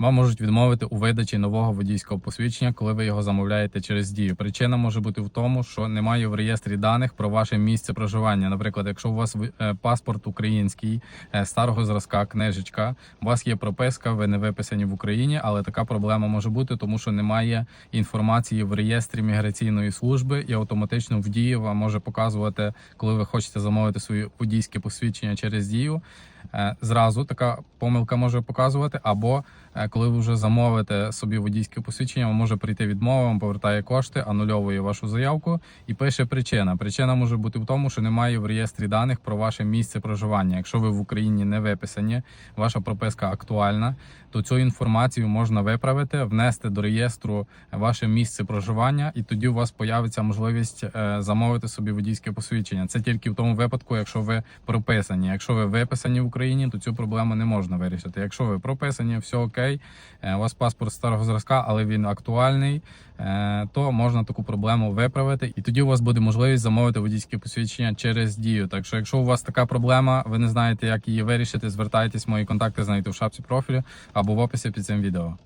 Вам можуть відмовити у видачі нового водійського посвідчення, коли ви його замовляєте через дію. Причина може бути в тому, що немає в реєстрі даних про ваше місце проживання. Наприклад, якщо у вас е, паспорт український е, старого зразка, книжечка, у вас є прописка, ви не виписані в Україні, але така проблема може бути, тому що немає інформації в реєстрі міграційної служби, і автоматично в дії вам може показувати, коли ви хочете замовити своє водійське посвідчення через дію. Е, Зразу така помилка може показувати, або е, коли ви вже замовите собі водійське посвідчення, може прийти відмова, вам повертає кошти, анульовує вашу заявку і пише причина. Причина може бути в тому, що немає в реєстрі даних про ваше місце проживання. Якщо ви в Україні не виписані, ваша прописка актуальна, то цю інформацію можна виправити, внести до реєстру ваше місце проживання, і тоді у вас появиться можливість е, замовити собі водійське посвідчення. Це тільки в тому випадку, якщо ви прописані. Якщо ви виписані в Україні, то цю проблему не можна вирішити. Якщо ви прописані, все окей, е, у вас паспорт старого зразка, але він актуальний, е, то можна таку проблему виправити, і тоді у вас буде можливість замовити водійське посвідчення через дію. Так що, якщо у вас така проблема, ви не знаєте, як її вирішити, звертайтесь, мої контакти знайдете в шапці профілю або в описі під цим відео.